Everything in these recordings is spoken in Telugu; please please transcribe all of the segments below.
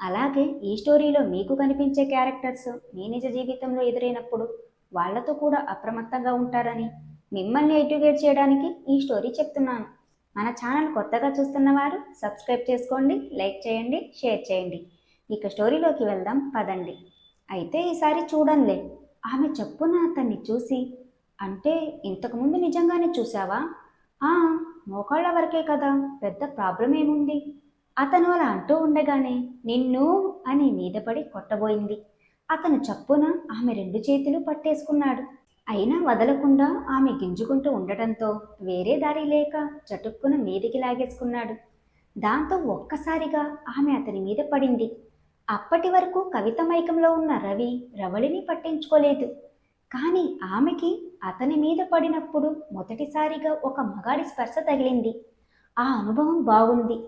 అలాగే ఈ స్టోరీలో మీకు కనిపించే క్యారెక్టర్స్ మీ నిజ జీవితంలో ఎదురైనప్పుడు వాళ్ళతో కూడా అప్రమత్తంగా ఉంటారని మిమ్మల్ని ఎడ్యుకేట్ చేయడానికి ఈ స్టోరీ చెప్తున్నాను. మన ఛానల్ కొత్తగా చూస్తున్న వారు సబ్స్క్రైబ్ చేసుకోండి లైక్ చేయండి షేర్ చేయండి. ఇక స్టోరీలోకి వెళ్దాం పదండి. అయితే ఈసారి చూడంలే. ఆమె చెప్పున అతన్ని చూసి అంటే ఇంతకుముందు నిజంగానే చూసావా మోకాళ్ళ వరకే కదా. పెద్ద ప్రాబ్లం ఏముంది అతను అలా అంటూ ఉండగానే నిన్ను అని మీదపడి కొట్టబోయింది. అతను చప్పున ఆమె రెండు చేతులు పట్టేసుకున్నాడు. అయినా వదలకుండా ఆమె గింజుకుంటూ ఉండటంతో వేరే దారి లేక చటుక్కున మీదికి లాగేసుకున్నాడు. దాంతో ఒక్కసారిగా ఆమె అతని మీద పడింది. అప్పటి వరకు కవిత మైకంలో ఉన్న రవి రవళిని పట్టించుకోలేదు. కానీ ఆమెకి అతని మీద పడినప్పుడు మొదటిసారిగా ఒక మగాడి స్పర్శ తగిలింది. ఆ అనుభవం బాగుంది.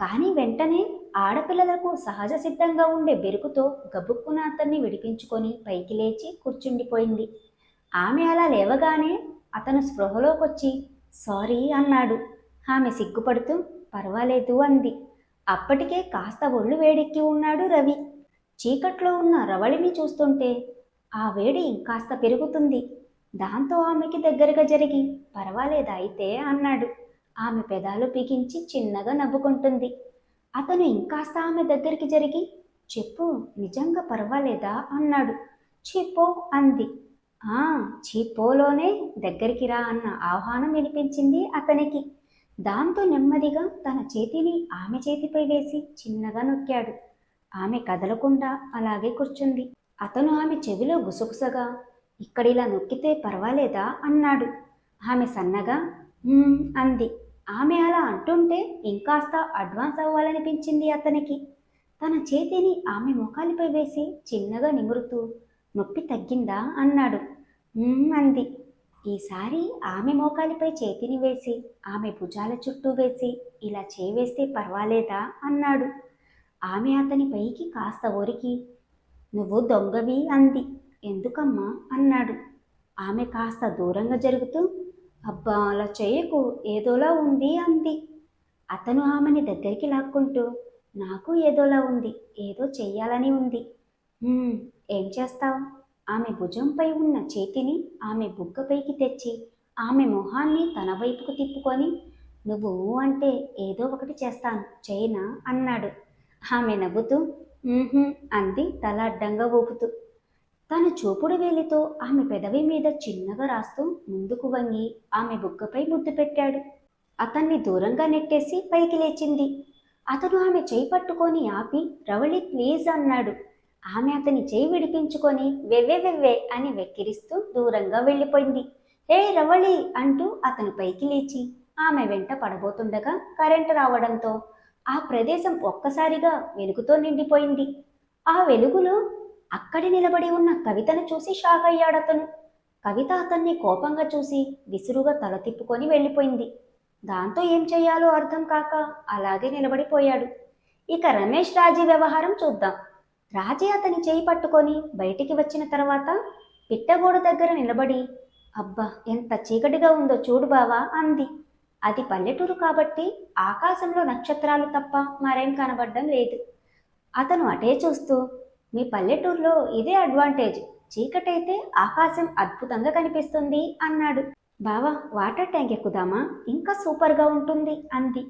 కానీ వెంటనే ఆడపిల్లలకు సహజ సిద్ధంగా ఉండే బెరుకుతో గబుక్కున అతన్ని విడిపించుకొని పైకి లేచి కూర్చుండిపోయింది. ఆమె అలా లేవగానే అతను స్పృహలోకొచ్చి సారీ అన్నాడు. ఆమె సిగ్గుపడుతూ పర్వాలేదు అంది. అప్పటికే కాస్త ఒళ్ళు వేడెక్కి ఉన్నాడు రవి. చీకట్లో ఉన్న రవళిని చూస్తుంటే ఆ వేడి ఇంకాస్త పెరుగుతుంది. దాంతో ఆమెకి దగ్గరగా జరిగి పర్వాలేదా అయితే అన్నాడు. ఆమె పెదాలు పీకించి చిన్నగా నవ్వుకుంటుంది. అతను ఇంకాస్త ఆమె దగ్గరికి జరిగి చెప్పు నిజంగా పర్వాలేదా? అన్నాడు. చీపో అంది. ఆ చీపోలోనే దగ్గరికి రా అన్న ఆహ్వానం వినిపించింది అతనికి. దాంతో నెమ్మదిగా తన చేతిని ఆమె చేతిపై వేసి చిన్నగా నొక్కాడు. ఆమె కదలకుండా అలాగే కూర్చుంది. అతను ఆమె చెవిలో గుసగుసగా ఇక్కడిలా నొక్కితే పర్వాలేదా? అన్నాడు. ఆమె సన్నగా అంది. ఆమె అలా అంటుంటే ఇంకాస్త అడ్వాన్స్ అవ్వాలనిపించింది అతనికి. తన చేతిని ఆమె ముఖాలిపై వేసి చిన్నగా నిమురుతూ నొప్పి తగ్గిందా? అన్నాడు. అంది. ఈసారి ఆమె మోకాలిపై చేతిని వేసి ఆమె భుజాల చుట్టూ వేసి ఇలా చేవేస్తే పర్వాలేదా? అన్నాడు. ఆమె అతని పైకి కాస్త ఒరికి నువ్వు దొంగవి అంది. ఎందుకమ్మా? అన్నాడు. ఆమె కాస్త దూరంగా జరుగుతూ అబ్బా అలా చేయకు ఏదోలా ఉంది అంది. అతను ఆమెని దగ్గరికి లాక్కుంటూ నాకు ఏదోలా ఉంది ఏదో చెయ్యాలని ఉంది. ఏం చేస్తావు? ఆమె భుజంపై ఉన్న చేతిని ఆమె బుగ్గపైకి తెచ్చి ఆమె మొహాన్ని తన వైపుకు తిప్పుకొని నువ్వు అంటే ఏదో ఒకటి చేస్తాను చైనా అన్నాడు. ఆమె నవ్వుతూ అంది తల అడ్డంగా ఊపుతూ. తన చూపుడు వేలితో ఆమె పెదవి మీద చిన్నగా రాస్తూ ముందుకు వంగి ఆమె బుగ్గపై ముద్దు పెట్టాడు. అతన్ని దూరంగా నెట్టేసి పైకి లేచింది. అతను ఆమె చేయి పట్టుకొని ఆపి రవళి ప్లీజ్ అన్నాడు. ఆమె అతని చేయి విడిపించుకొని వెవ్వే వెవ్వే అని వెక్కిరిస్తూ దూరంగా వెళ్ళిపోయింది. ఏ రవళి అంటూ అతను పైకి లేచి ఆమె వెంట పడబోతుండగా కరెంటు రావడంతో ఆ ప్రదేశం ఒక్కసారిగా వెలుగుతో నిండిపోయింది. ఆ వెలుగులో అక్కడి నిలబడి ఉన్న కవితను చూసి షాక్ అయ్యాడతను కవిత అతన్ని కోపంగా చూసి విసురుగా తల తిప్పుకొని వెళ్ళిపోయింది. దాంతో ఏం చేయాలో అర్థం కాక అలాగే నిలబడిపోయాడు. ఇక రమేష్ రాజీ వ్యవహారం చూద్దాం. రాజీ అతని చేయి పట్టుకొని బయటికి వచ్చిన తర్వాత పిట్టగోడ దగ్గర నిలబడి అబ్బా ఎంత చీకటిగా ఉందో చూడు బావా అంది. అది పల్లెటూరు కాబట్టి ఆకాశంలో నక్షత్రాలు తప్ప మరేం కనబడడం లేదు అతను అటే చూస్తూ మీ పల్లెటూరులో ఇదే అడ్వాంటేజ్. చీకటైతే ఆకాశం అద్భుతంగా కనిపిస్తుంది అన్నాడు. బావా వాటర్ ట్యాంక్ ఎక్కుదామా? ఇంకా సూపర్గా ఉంటుంది అంది.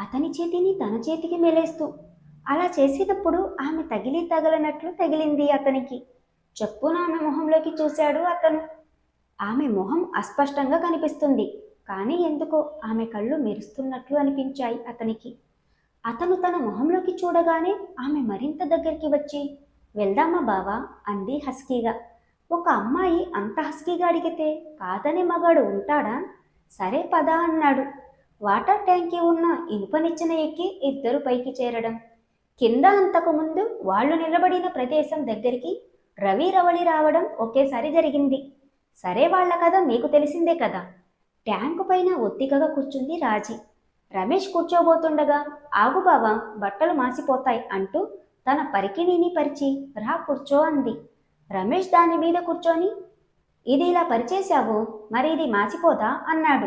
అతని చేతిని తన చేతికి మెలేస్తూ. అలా చేసేటప్పుడు ఆమె తగిలి తగలనట్లు తగిలింది అతనికి. చెప్పున ఆమె మొహంలోకి చూశాడు అతను. ఆమె మొహం అస్పష్టంగా కనిపిస్తుంది. కానీ ఎందుకో ఆమె కళ్ళు మెరుస్తున్నట్లు అనిపించాయి అతనికి. అతను తన మొహంలోకి చూడగానే ఆమె మరింత దగ్గరికి వచ్చి వెళ్దామా బావా? అంది హస్కీగా. ఒక అమ్మాయి అంత హస్కీగా అడిగితే కాదని మగాడు ఉంటాడా? సరే పదా అన్నాడు. వాటర్ ట్యాంకీ ఉన్న ఇనుప నిచ్చెన ఎక్కి ఇద్దరు పైకి చేరడం. కింద అంతకు ముందు వాళ్ళు నిలబడిన ప్రదేశం దగ్గరికి రవి రవళి రావడం ఒకేసారి జరిగింది. సరే వాళ్ళ కథ మీకు తెలిసిందే కదా. ట్యాంకు పైన ఒత్తికగా కూర్చుంది రాజీ. రమేష్ కూర్చోబోతుండగా ఆగు బావా బట్టలు మాసిపోతాయి అంటూ తన పరికిణిని పరిచి రా కూర్చో అంది. రమేష్ దాని మీద కూర్చొని ఇది ఇలా పరిచేశావు మరి ఇది మాసిపోదా? అన్నాడు.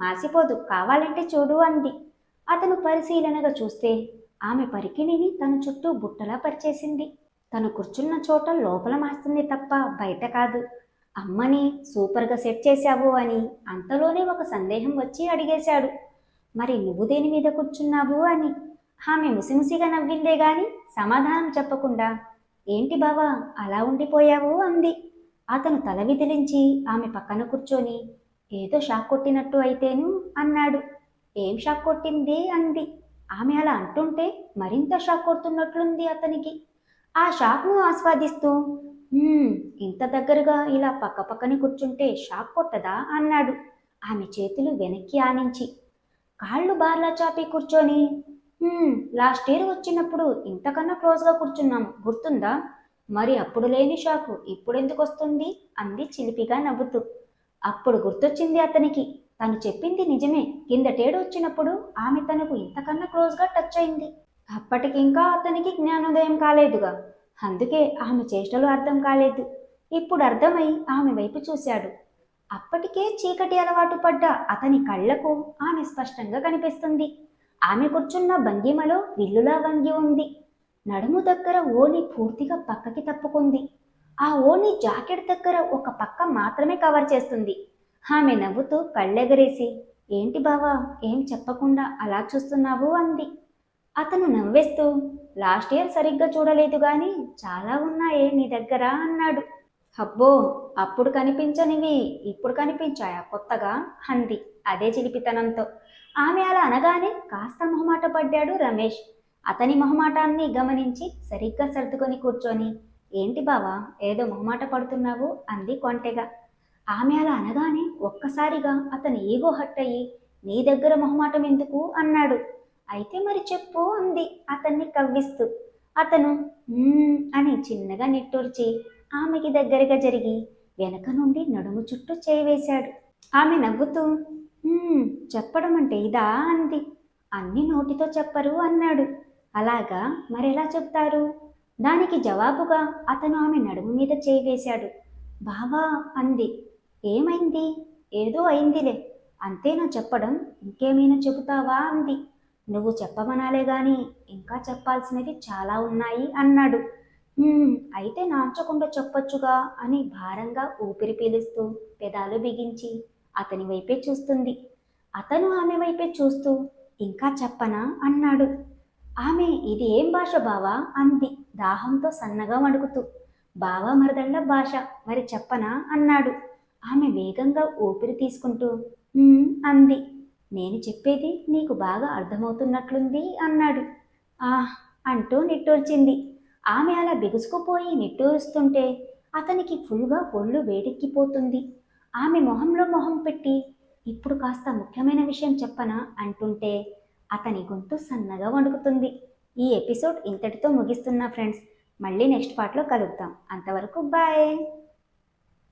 మాసిపోదు కావాలంటే చూడు అంది. అతను పరిశీలనగా చూస్తే ఆమె పరికిణిని తన చుట్టూ బుట్టలా పరిచేసింది. తను కూర్చున్న చోట లోపల మాస్తుంది తప్ప బయట కాదు. అమ్మని సూపర్గా సెట్ చేశావు అని అంతలోనే ఒక సందేహం వచ్చి అడిగేశాడు. మరి నువ్వు దేని మీద కూర్చున్నావు అని. ఆమె ముసిముసిగా నవ్విందే గాని సమాధానం చెప్పకుండా ఏంటి బావా అలా ఉండిపోయావు అంది. అతను తల విదిలించి ఆమె పక్కన కూర్చొని ఏదో షాక్ కొట్టినట్టు అయితేను అన్నాడు. ఏం షాక్ కొట్టింది అంది. ఆమె అలా అంటుంటే మరింత షాక్ కొడుతున్నట్లుంది అతనికి. ఆ షాక్ను ఆస్వాదిస్తూ ఇంత దగ్గరగా ఇలా పక్క పక్కనే కూర్చుంటే షాక్ కొట్టదా అన్నాడు. ఆమె చేతులు వెనక్కి ఆనించి కాళ్ళు బార్లా చాపి కూర్చొని లాస్ట్ ఇయర్ వచ్చినప్పుడు ఇంతకన్నా క్లోజ్గా కూర్చున్నాము గుర్తుందా? మరి అప్పుడు లేని షాకు ఇప్పుడెందుకు వస్తుంది? అంది చిలిపిగా నవ్వుతూ. అప్పుడు గుర్తొచ్చింది అతనికి. తను చెప్పింది నిజమే. కిందటేడు వచ్చినప్పుడు ఆమె తనకు ఇంతకన్నా క్లోజ్గా టచ్ అయింది. అప్పటికింకా అతనికి జ్ఞానోదయం కాలేదుగా. అందుకే ఆమె చేష్టలు అర్థం కాలేదు. ఇప్పుడు అర్థమై ఆమె వైపు చూశాడు. అప్పటికే చీకటి అలవాటు పడ్డ అతని కళ్ళకు ఆమె స్పష్టంగా కనిపిస్తుంది. ఆమె కూర్చున్న భంగిమలో విల్లులా వంగి ఉంది. నడుము దగ్గర ఓని పూర్తిగా పక్కకి తప్పుకుంది. ఆ ఓని జాకెట్ దగ్గర ఒక పక్క మాత్రమే కవర్ చేస్తుంది. ఆమె నవ్వుతూ కళ్ళెగరేసి ఏంటి బావా ఏం చెప్పకుండా అలా చూస్తున్నావు? అంది. అతను నవ్వేస్తూ లాస్ట్ ఇయర్ సరిగ్గా చూడలేదు గాని చాలా ఉన్నాయే నీ దగ్గర అన్నాడు. అబ్బో అప్పుడు కనిపించనివి ఇప్పుడు కనిపించాయా కొత్తగా? అంది అదే చిలిపితనంతో. ఆమె అలా అనగానే కాస్త మొహమాట పడ్డాడు రమేష్. అతని మొహమాటాన్ని గమనించి సరిగ్గా సర్దుకొని కూర్చొని ఏంటి బావా ఏదో మొహమాట పడుతున్నావు? అంది కొంటెగా. ఆమె అలా అనగానే ఒక్కసారిగా అతని ఈగో హట్ అయ్యి నీ దగ్గర మొహమాటం ఎందుకు? అన్నాడు. అయితే మరి చెప్పు అంది అతన్ని కవ్విస్తూ. అతను అని చిన్నగా నిట్టూర్చి ఆమెకి దగ్గరగా జరిగి వెనక నుండి నడుము చుట్టూ చేయి వేశాడు. ఆమె నవ్వుతూ చెప్పడం అంటే ఇదా అంది. అన్ని నోటితో చెప్పరు అన్నాడు. అలాగా మరెలా చెప్తారు? దానికి జవాబుగా అతను ఆమె నడుము మీద చేయి వేశాడు. బావా అంది. ఏమైంది? ఏదో అయిందిలే. అంతేనా చెప్పడం? ఇంకేమైనా చెబుతావా అంది. నువ్వు చెప్పమనాలే గాని ఇంకా చెప్పాల్సినవి చాలా ఉన్నాయి అన్నాడు. అయితే నాంచకుండా చెప్పొచ్చుగా అని భారంగా ఊపిరి పీలుస్తూ పెదాలు బిగించి అతని వైపే చూస్తుంది. అతను ఆమె వైపే చూస్తూ ఇంకా చెప్పనా? అన్నాడు. ఆమె ఇది ఏం భాష బావా? అంది. దాహంతో సన్నగా వణుకుతూ బావా మరదళ్ళ భాష మరి చెప్పనా? అన్నాడు. ఆమె వేగంగా ఊపిరి తీసుకుంటూ అంది. నేను చెప్పేది నీకు బాగా అర్థమవుతున్నట్లుంది అన్నాడు. ఆహ్ అంటూ నిట్టూర్చింది. ఆమె అలా బిగుసుకుపోయి నిట్టూరుస్తుంటే అతనికి ఫుల్గా ఒళ్ళు వేడెక్కిపోతుంది. ఆమె మొహంలో మొహం పెట్టి ఇప్పుడు కాస్త ముఖ్యమైన విషయం చెప్పనా? అంటుంటే అతని గొంతు సన్నగా వణుకుతుంది. ఈ ఎపిసోడ్ ఇంతటితో ముగిస్తున్నా ఫ్రెండ్స్. మళ్ళీ నెక్స్ట్ పార్ట్లో కలుద్దాం. అంతవరకు బాయ్!